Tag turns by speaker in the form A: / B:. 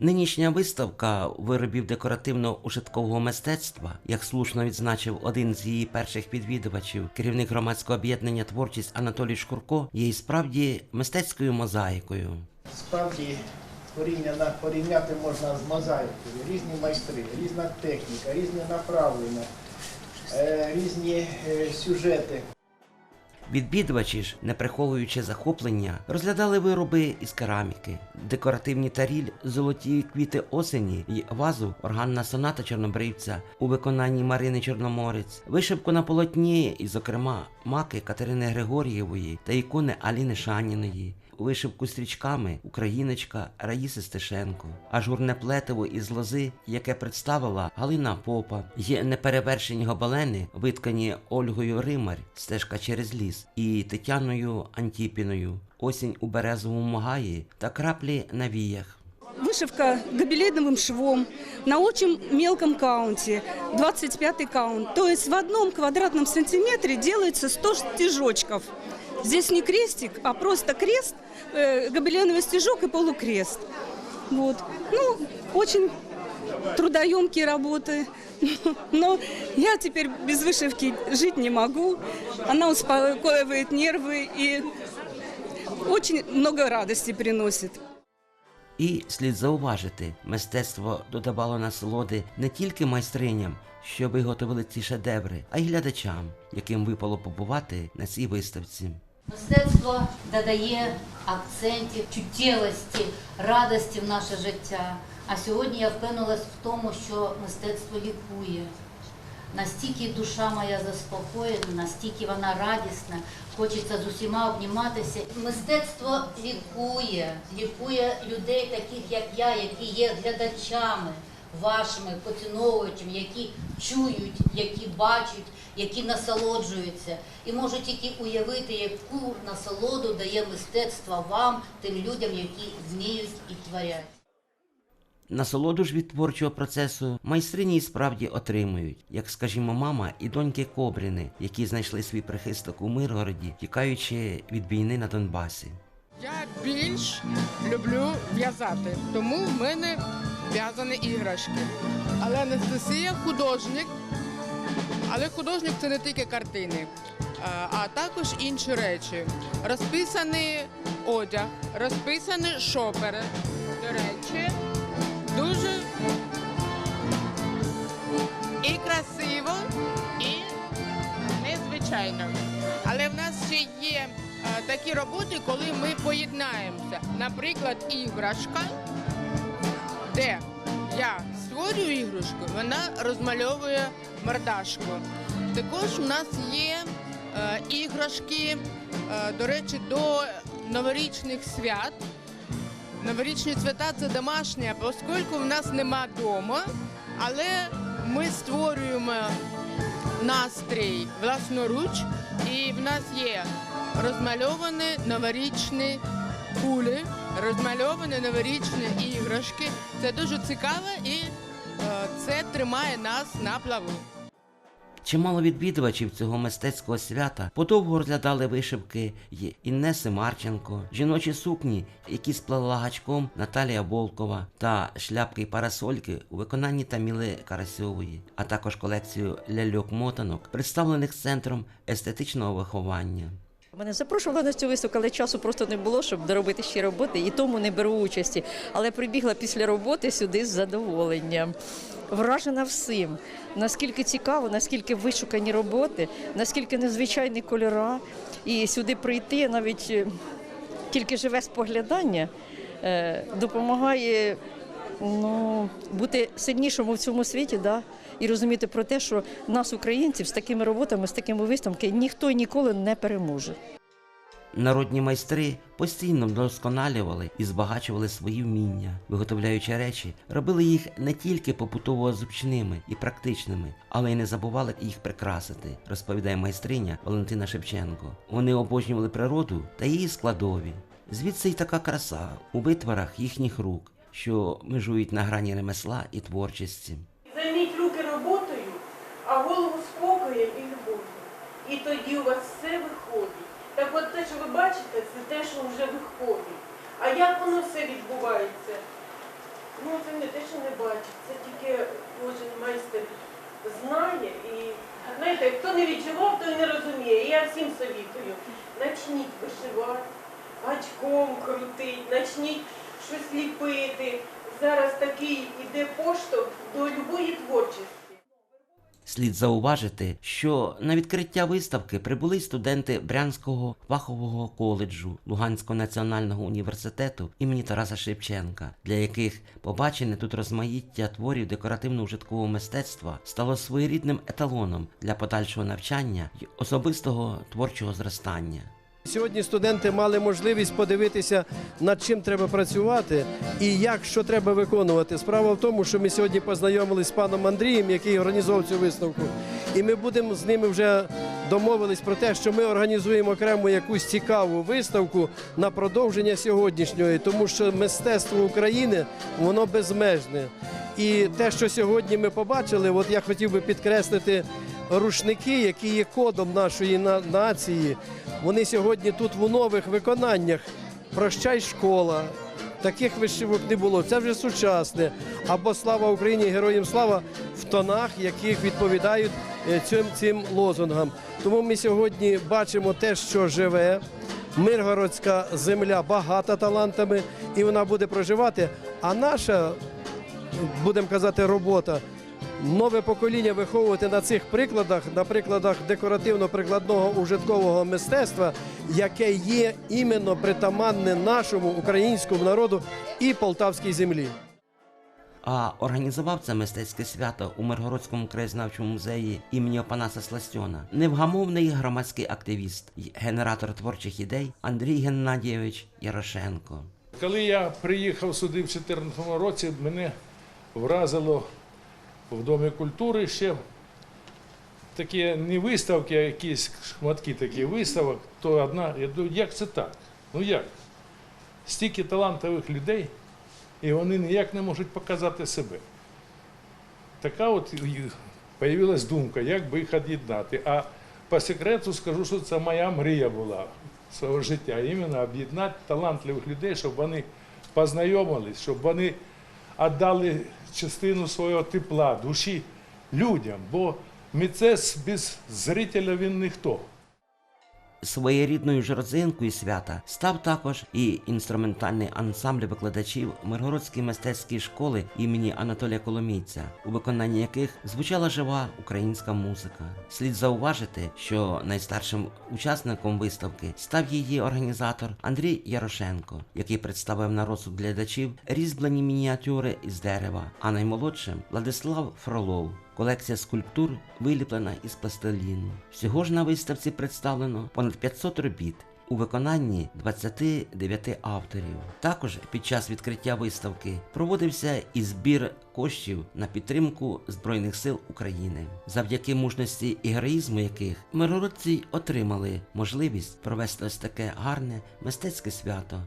A: Нинішня виставка виробів декоративно-ушиткового мистецтва, як слушно відзначив один з її перших відвідувачів, керівник громадського об'єднання творчість Анатолій Шкурко, є і справді мистецькою мозаїкою.
B: Справді порівняно, порівняти можна з мозаїкою. Різні майстри, різна техніка, різні направлення, е, різні е, сюжети.
A: Відвідувачі ж, не приховуючи захоплення, розглядали вироби із кераміки, декоративні таріль, золоті квіти осені і вазу, органна соната чорнобривця у виконанні Марини Чорноморець, вишивку на полотні, і, зокрема, маки Катерини Григорієвої та ікони Аліни Шаніної. Вишивку стрічками Україночка Раїси Стешенко, ажурне плетиво із лози, яке представила Галина Попа, є неперевершені гобелени, виткані Ольгою Римар, стежка через ліс, і Тетяною Антіпіною, осінь у березовому гаї та краплі на віях.
C: Вышивка гобеледовым швом на очень мелком каунте, 25 каунт. То есть в одном квадратном сантиметре делается 100 стежочков. Здесь не крестик, а просто крест, э, гобеленовый стежок и полукрест. Вот. Ну, очень трудоемкие работы. Но я теперь без вышивки жить не могу. Она успокаивает нервы и очень много радости приносит.
A: І слід зауважити, мистецтво додавало насолоди не тільки майстриням, що виготовили ці шедеври, а й глядачам, яким випало побувати на цій виставці.
D: Мистецтво додає акцентів, чуттєвості, радості в наше життя. А сьогодні я впевнилась в тому, що мистецтво лікує. Настільки душа моя заспокоєна, настільки вона радісна, хочеться з усіма обніматися. Мистецтво лікує, лікує людей, таких як я, які є глядачами вашими, поціновувачами, які чують, які бачать, які насолоджуються, і можуть тільки уявити, яку насолоду дає мистецтво вам, тим людям, які вміють і творять.
A: Насолоду ж від творчого процесу майстрині і справді отримують, як, скажімо, мама і доньки Кобріни, які знайшли свій прихисток у Миргороді, тікаючи від війни на Донбасі.
E: Я більш люблю в'язати, тому в мене в'язані іграшки. Але Анастасія художник, але художник це не тільки картини, а- також інші речі. Розписаний одяг, розписані шопери. До речі, дуже і красиво, і незвичайно. Але в нас ще є е, такі роботи, коли ми поєднаємося. Наприклад, іграшка, де я створюю іграшку, вона розмальовує мордашку. Також у нас є е, іграшки, е, до речі, до новорічних свят. Новорічні свята це домашнє, оскільки в нас нема вдома, але ми створюємо настрій власноруч, і в нас є розмальовані новорічні кулі, розмальовані новорічні іграшки. Це дуже цікаво і е, це тримає нас на плаву.
A: Чимало відвідувачів цього мистецького свята подовго розглядали вишивки Іннеси Марченко, жіночі сукні, які сплела гачком Наталія Волкова, та шляпки й парасольки у виконанні Таміли Карасьової, а також колекцію ляльок-мотанок, представлених центром естетичного виховання.
F: Мене запрошували на цю виставку, але часу просто не було, щоб доробити ще роботи, і тому не беру участі. Але прибігла після роботи сюди з задоволенням. Вражена всім, наскільки цікаво, наскільки вишукані роботи, наскільки незвичайні кольори. І сюди прийти навіть е, тільки живе споглядання е, допомагає ну, бути сильнішому в цьому світі, да? і розуміти про те, що нас, українців, з такими роботами, з такими виставками, ніхто ніколи не переможе.
A: Народні майстри постійно вдосконалювали і збагачували свої вміння, виготовляючи речі, робили їх не тільки побутово зручними і практичними, але й не забували їх прикрасити, розповідає майстриня Валентина Шевченко. Вони обожнювали природу та її складові. Звідси й така краса у витворах їхніх рук, що межують на грані ремесла і творчості.
G: Займіть руки роботою, а голову спокоєм і любов'ю. І тоді у вас все виходить. Так от те, що ви бачите, це те, що вже виходить. А як воно все відбувається? Ну це не те, що не бачить, це тільки кожен майстер знає і знаєте, хто не відчував, той не розуміє. І я всім совітую. Начніть вишивати, гачком крутить, начніть щось ліпити. Зараз такий іде поштовх до любої творчості.
A: Слід зауважити, що на відкриття виставки прибули студенти Брянського фахового коледжу Луганського національного університету імені Тараса Шевченка, для яких побачене тут розмаїття творів декоративно-ужиткового мистецтва стало своєрідним еталоном для подальшого навчання й особистого творчого зростання.
H: Сьогодні студенти мали можливість подивитися, над чим треба працювати і як що треба виконувати. Справа в тому, що ми сьогодні познайомилися з паном Андрієм, який організовував цю виставку, і ми будемо з ними вже домовились про те, що ми організуємо окремо якусь цікаву виставку на продовження сьогоднішньої, тому що мистецтво України воно безмежне. І те, що сьогодні ми побачили, от я хотів би підкреслити рушники, які є кодом нашої на- нації. Вони сьогодні тут в нових виконаннях. Прощай школа. Таких вишивок не було. Це вже сучасне. Або слава Україні, героям слава в тонах, яких відповідають е, цим, цим лозунгам. Тому ми сьогодні бачимо те, що живе. Миргородська земля багата талантами, і вона буде проживати. А наша будемо казати, робота. Нове покоління виховувати на цих прикладах, на прикладах декоративно-прикладного ужиткового мистецтва, яке є іменно притаманне нашому українському народу і полтавській землі.
A: А організував це мистецьке свято у Миргородському краєзнавчому музеї імені Опанаса Сластьона невгамовний громадський активіст й генератор творчих ідей Андрій Геннадійович Ярошенко.
I: Коли я приїхав сюди в 2014 році, мене вразило в Домі культури ще такі не виставки, а якісь шматки таких виставок, то одна, я думаю, як це так? Ну як? Стільки талантливих людей, і вони ніяк не можуть показати себе. Така от з'явилась думка, як би їх об'єднати. А по секрету скажу, що це моя мрія була свого життя. Іменно об'єднати талантливих людей, щоб вони познайомились, щоб вони віддали частину свого тепла, душі людям. Бо митець без зрителя він ніхто.
A: Своєрідною ж родзинкою свята став також і інструментальний ансамбль викладачів Миргородської мистецької школи імені Анатолія Коломійця, у виконанні яких звучала жива українська музика. Слід зауважити, що найстаршим учасником виставки став її організатор Андрій Ярошенко, який представив на розсуд глядачів різьблені мініатюри із дерева, а наймолодшим Владислав Фролов. Колекція скульптур виліплена із пластиліну. Всього ж на виставці представлено понад 500 робіт у виконанні 29 авторів. Також під час відкриття виставки проводився і збір коштів на підтримку Збройних сил України, завдяки мужності і героїзму яких миргородці отримали можливість провести ось таке гарне мистецьке свято